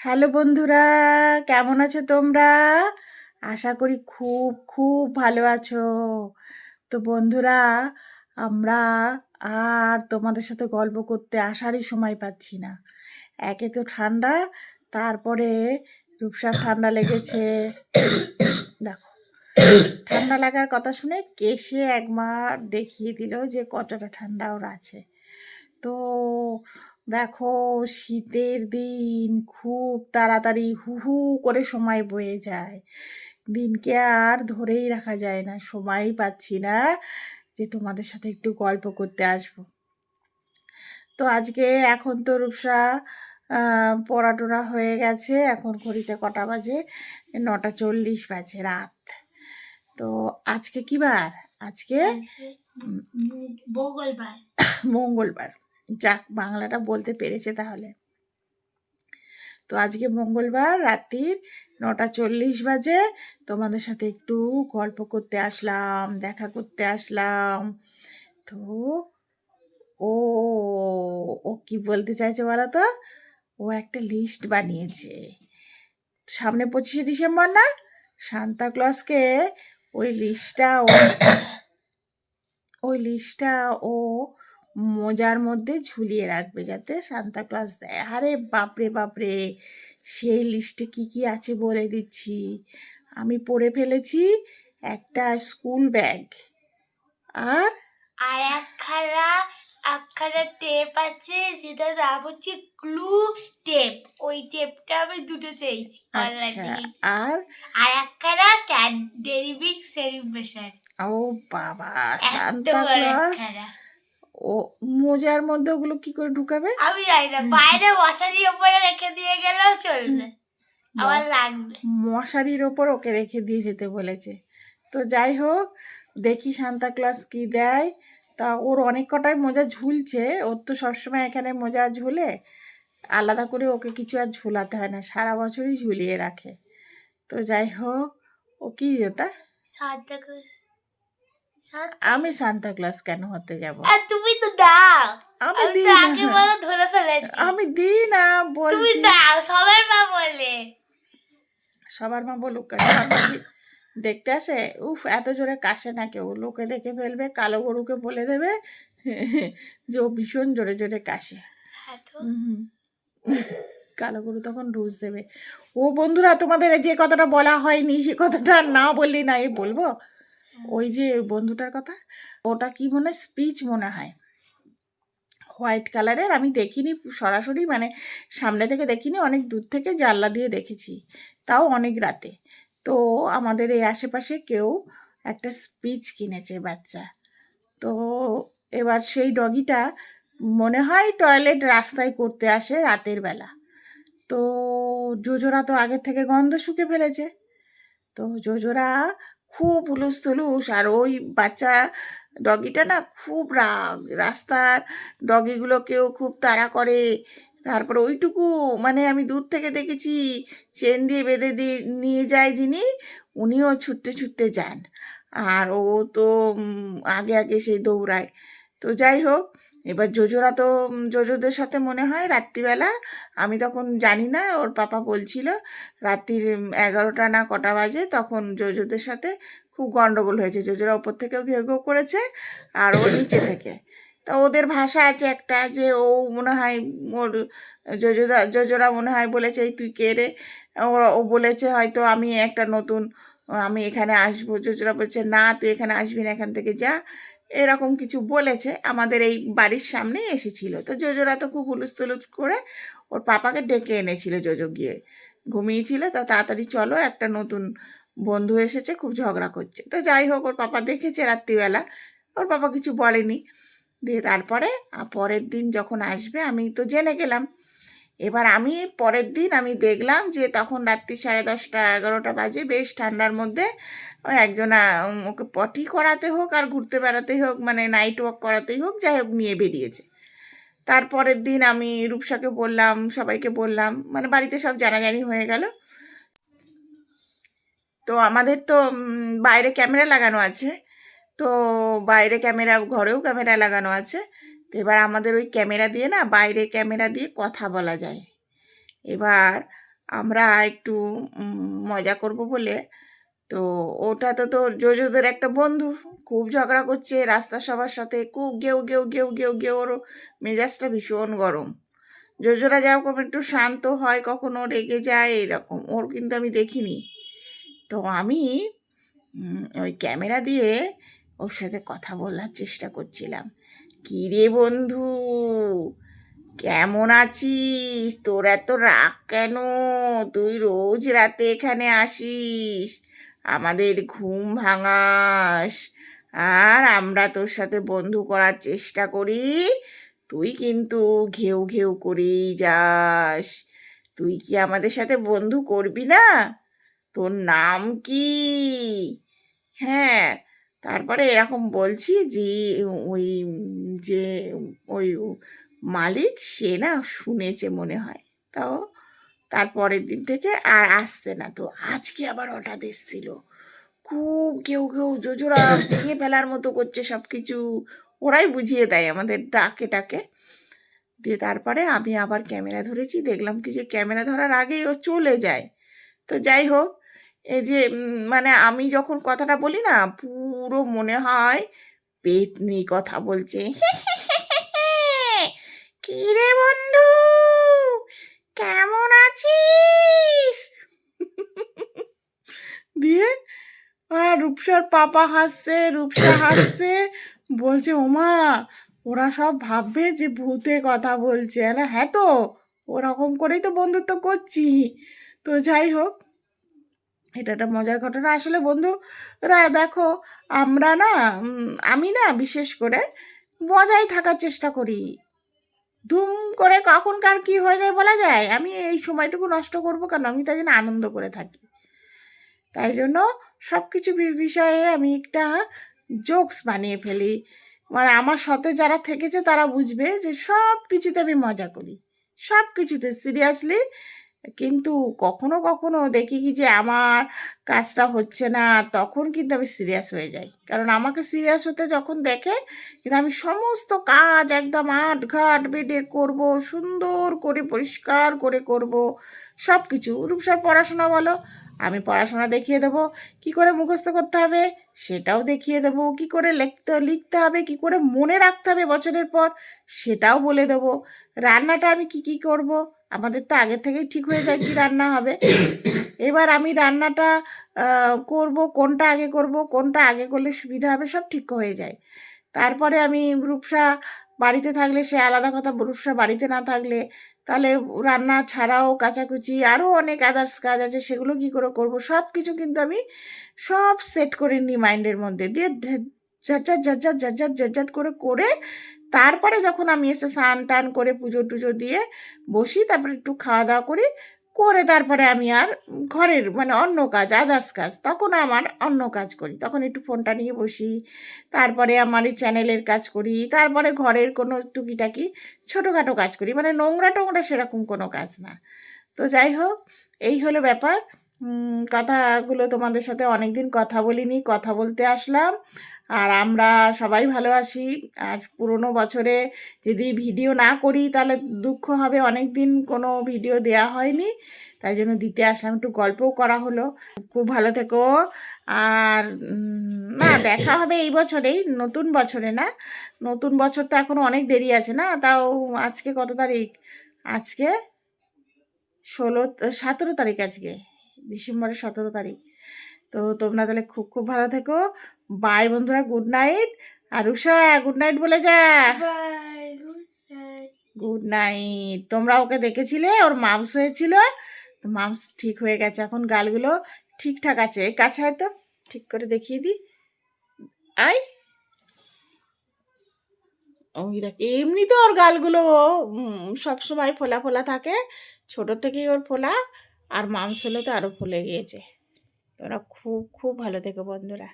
Hello বন্ধুরা, কেমন আছো তোমরা? আশা করি খুব খুব ভালো আছো। তো বন্ধুরা, আমরা আর তোমাদের সাথে গল্প করতে আসারই সময় পাচ্ছি না। একে তো ঠান্ডা, তারপরে রূপসার ঠান্ডা লেগেছে। দেখো, ঠান্ডা লাগার কথা শুনে কেসে একবার দেখিয়ে দিল যে কতটা ঠান্ডা ওর আছে। তো দেখো শীতের দিন খুব তাড়াতাড়ি হু হু করে সময় বয়ে যায়। দিনকে আর ধরেই রাখা যায় না সময়ই পাচ্ছি না যে তোমাদের সাথে একটু গল্প করতে আসব। তো আজকে এখন তো রূপসা পড়াটোরা হয়ে গেছে এখন ঘড়িতে কটা বাজে? নটা চল্লিশ বাজে রাত। তো আজকে কি বার? আজকে মঙ্গলবার। মঙ্গলবার। যাক, বাংলাটা বলতে পেরেছে তাহলে। তো আজকে মঙ্গলবার, রাত্রির নটা চল্লিশ বাজে। তোমাদের সাথে একটু গল্প করতে আসলাম, দেখা করতে আসলাম। তো ও ও কি বলতে চাইছে বলো তো ও একটা লিস্ট বানিয়েছে। সামনে পঁচিশে ডিসেম্বর না? সান্তা ক্লজকে ওই লিস্টটা ও, ওই লিস্টটা ও মোজার মধ্যে ঝুলিয়ে রাখবে যাতে সান্তা ক্লাস দেয়। আরে বাপরে বাপরে সেই লিস্টে কি কি আছে বলে দিচ্ছি? আমি পড়ে ফেলেছি একটা স্কুল ব্যাগ। আর? আর একখানা একখানা টেপ আছে যেটা নাম হচ্ছে গ্লু টেপ ওই টেপটা আমি দুটো চেয়েছি আচ্ছা আর? আর একখানা ক্যাডেরিবিক সেলিব্রেশন ও বাবা সান্তা ক্লজ ও মোজার মধ্যে ওগুলো কি করে ঢুকাবে? আমি জানি না বাইরে মশারির উপরে রেখে দিয়ে গেলেও চলবে। আমার লাগবে। মশারির ওপর ওকে রেখে দিয়ে যেতে বলেছে। তো যাই হোক দেখি সান্তা ক্লাস কি দেয়। তা ওর অনেক কটাই মোজা ঝুলছে ওর তো সবসময় এখানে মোজা ঝুলে। আলাদা করে ওকে কিছু আর ঝুলাতে হয় না সারা বছরই ঝুলিয়ে রাখে। তো যাই হোক ও কি ওটা? সান্তা ক্লজ আমি সান্তা ক্লাস কেন হতে যাব? তুমি তো দাও আমি দিই না। বলে ধরে ফেলেছি। আমি দিই না তুমি বলছি দাও সবাই মা বলে। সবার মা বলুক? সবার দেখতে আসে? উফ এত জোরে কাশে না কেউ। লোকে দেখে ফেলবে কালো গরুকে বলে দেবে। যে ও ভীষণ জোরে জোরে কাশে। হ্যাঁ কালো গরু তখন রুজ দেবে। ও বন্ধুরা তোমাদের যে কথাটা বলা হয়নি সে কথাটা না বললি না এই বলব? ওই যে বন্ধুটার কথা, ওটা কি মনে স্পিচ মনে হয়। হোয়াইট কালারের আমি দেখিনি সরাসরি মানে সামনে থেকে দেখিনি, অনেক দূর থেকে জানলা দিয়ে দেখেছি, তাও অনেক রাতে। তো আমাদের এই আশেপাশে কেউ একটা স্পিচ কিনেছে বাচ্চা। তো এবার সেই ডগিটা মনে হয় টয়লেট রাস্তায় করতে আসে রাতের বেলা। তো জোজোরা তো আগের থেকে গন্ধ শুকে ফেলেছে। তো জোজোরা খুব উলুস তুলুস আর ওই বাচ্চা ডগিটা না খুব রাগ। রাস্তার ডগিগুলোকেও খুব তাড়া করে। তারপর ওইটুকু মানে আমি দূর থেকে দেখেছি, চেন দিয়ে বেঁধে দিয়ে নিয়ে যায় যিনি, উনিও ছুটতে ছুটতে যান। আর ও তো আগে আগে সেই দৌড়ায়। তো যাই হোক এবার জোজোরা তো জোজোদের সাথে মনে হয় রাত্রিবেলা। আমি তখন জানি না, ওর পাপা বলছিল রাত্রির এগারোটা না কটা বাজে, তখন জোজোদের সাথে খুব গণ্ডগোল হয়েছে। জোজোরা ওপর থেকেও ঘেউ ঘেউ করেছে আর ও নিচে থেকে। তা ওদের ভাষা আছে একটা যে, ও মনে হয় ওর, জোজোদা, জোজোরা মনে হয় বলেছে, এই তুই কে রে? ও বলেছে হয়তো আমি একটা নতুন, আমি এখানে আসব। জোজোরা বলছে, না, তুই এখানে আসবি না, এখান থেকে যা। এরকম কিছু বলেছে, আমাদের এই বাড়ির সামনেই এসেছিল। তো জোজোরা তো খুব হুলুস তুলুস করে ওর পাপাকে ডেকে এনেছিল জোজো গিয়ে। ঘুমিয়েছিল, তা তাড়াতাড়ি চলো, একটা নতুন বন্ধু এসেছে, খুব ঝগড়া করছে। তো যাই হোক, ওর পাপা দেখেছে রাত্রিবেলা, ওর পাপা কিছু বলেনি। দিয়ে তারপরে পরের দিন যখন আসবে, আমি তো জেনে গেলাম এবার আমি পরের দিন আমি দেখলাম যে তখন রাত্রি সাড়ে দশটা এগারোটা বাজে, বেশ ঠান্ডার মধ্যে একজনা ওকে পটি করাতে হোক আর ঘুরতে বেড়াতেই হোক মানে নাইট ওয়াক করাতেই হোক, যাই হোক নিয়ে বেরিয়েছে। তারপরের দিন আমি রূপসাকে বললাম, সবাইকে বললাম মানে বাড়িতে সব জানাজানি হয়ে গেল। তো আমাদের তো বাইরে ক্যামেরা লাগানো আছে। তো বাইরে ক্যামেরা, ঘরেও ক্যামেরা লাগানো আছে। তো এবার আমাদের ওই ক্যামেরা দিয়ে না বাইরে ক্যামেরা দিয়ে কথা বলা যায়। এবার আমরা একটু মজা করব বলে। তো ওটা তো তোর জোজোদের একটা বন্ধু, খুব ঝগড়া করছে, রাস্তা সবার সাথে খুব গেউ গেউ গেউ গেউ গেউ ওর মেজাজটা ভীষণ গরম। জোজোরা যেরকম একটু শান্ত হয়, কখনো রেগে যায়, এরকম। ওর কিন্তু আমি দেখিনি। তো আমি ওই ক্যামেরা দিয়ে ওর সাথে কথা বলার চেষ্টা করছিলাম। কী রে বন্ধু? কেমন আছিস? তোর এত রাগ কেন? তুই রোজ রাতে এখানে আসিস। আমাদের ঘুম ভাঙাস। আর আমরা তোর সাথে বন্ধু করার চেষ্টা করি। তুই কিন্তু ঘেউ ঘেউ করেই যাস। তুই কি আমাদের সাথে বন্ধু করবি না? তোর নাম কি? হ্যাঁ তারপরে এরকম বলছি যে, ওই যে, ওই মালিক সে না শুনেছে মনে হয়। তাও তারপরের দিন থেকে আর আসছে না। তো আজকে আবার হঠাৎ এসছিল। খুব কেউ কেউ জোজোরা ভেঙে ফেলার মতো করছে সব কিছু ওরাই বুঝিয়ে দেয় আমাদের ডাকে ডাকে। দিয়ে তারপরে আমি আবার ক্যামেরা ধরেছি। দেখলাম কি যে ক্যামেরা ধরার আগেই ও চলে যায়। তো যাই হোক এই যে মানে আমি যখন কথাটা বলি না, পুরো মনে হয় পেতনি কথা বলছে। কি রে বন্ধু? কেমন আছিস? দিয়ে রূপসার পাপা হাসছে, রূপসা হাসছে, বলছে, ওমা, ওরা সব ভাববে যে ভূতে কথা বলছে। হ্যাঁ তো, ওরকম করেই তো বন্ধুত্ব করছি। তো যাই হোক এটা একটা মজার ঘটনা। আসলে বন্ধুরা দেখো, আমরা না আমি না বিশেষ করে মজাই থাকার চেষ্টা করি। ধুম করে কখন কার কি হয়ে যায় বলা যায়? আমি এই সময়টুকু নষ্ট করব কেন? আমি তাই জন্য আনন্দ করে থাকি। তাই জন্য সব কিছু বিষয়ে আমি একটা জোকস বানিয়ে ফেলি। মানে আমার সাথে যারা থেকেছে তারা বুঝবে যে সব কিছুতে আমি মজা করি। সব কিছুতে সিরিয়াসলি কিন্তু কখনো কখনো দেখি কি যে আমার কাজটা হচ্ছে না, তখন কিন্তু আমি সিরিয়াস হয়ে যাই। কারণ আমাকে সিরিয়াস হতে যখন দেখে, কিন্তু আমি সমস্ত কাজ একদম আট ঘাট বেডে করব, সুন্দর করে পরিষ্কার করে করব সব কিছু রূপসার পড়াশোনা বলো, আমি পড়াশোনা দেখিয়ে দেবো, কি করে মুখস্থ করতে হবে সেটাও দেখিয়ে দেবো, কি করে লিখতে লিখতে হবে, কি করে মনে রাখতে হবে বছরের পর সেটাও বলে দেবো। রান্নাটা আমি কি কি করব আমাদের তো আগে থেকেই ঠিক হয়ে যায় কি রান্না হবে। এবার আমি রান্নাটা করব, কোনটা আগে করব, কোনটা আগে করলে সুবিধা হবে সব ঠিক হয়ে যায়। তারপরে আমি রূপসা বাড়িতে থাকলে, সে আলাদা কথা, রূপসা বাড়িতে না থাকলে তাহলে রান্না ছাড়াও কাচাকুচি আরও অনেক আদার্স কাজ আছে, সেগুলো কি করে করব, সব কিছু কিন্তু আমি সব সেট করে নিই মাইন্ডের মধ্যে। দিয়ে ঝাট ঝাট ঝাট ঝাট করে করে তারপরে যখন আমি এসে স্নান টান করে পুজো টুজো দিয়ে বসি, তারপরে একটু খাওয়া দাওয়া করি, করে তারপরে আমি আর ঘরের মানে অন্য কাজ আদার্স কাজ, তখন আমার অন্য কাজ করি। তখন একটু ফোনটা নিয়ে বসি, তারপরে আমার এই চ্যানেলের কাজ করি, তারপরে ঘরের কোনো টুকিটাকি ছোটোখাটো কাজ করি মানে নোংরা টোংরা সেরকম কোনো কাজ না। তো যাই হোক, এই হলো ব্যাপার। কথাগুলো তোমাদের সাথে অনেক দিন কথা বলিনি, কথা বলতে আসলাম। আর আমরা সবাই ভালো আছি। আর পুরনো বছরে যদি ভিডিও না করি, তাহলে দুঃখ হবে। অনেক দিন কোনো ভিডিও দেয়া হয়নি। তাই জন্য দিতে আসলাম। একটু গল্পও করা হলো। খুব ভালো থেকো। আর না, দেখা হবে এই বছরেই। নতুন বছরে না। নতুন বছর তো এখনও অনেক দেরি আছে না? তাও আজকে কত তারিখ? আজকে ষোলো, সতেরো তারিখ আজকে। ডিসেম্বরের সতেরো তারিখ। তো তোমরা তাহলে খুব খুব ভালো থেকো। বাই বন্ধুরা গুড নাইট আর উষা গুড নাইট বলে যা। গুড নাইট তোমরা ওকে দেখেছিলে? ওর মামস হয়েছিল। তো মামস ঠিক হয়ে গেছে। এখন গালগুলো ঠিকঠাক আছে। এই কাছে হয়তো ঠিক করে দেখিয়ে দিই। আই ওই দেখ এমনি তো ওর গালগুলো সব সময় ফোলা ফোলা থাকে। ছোট থেকেই ওর ফোলা। আর মাংস হলে তো আরও ফুলে গিয়েছে। তোমরা খুব খুব ভালো থেকো বন্ধুরা।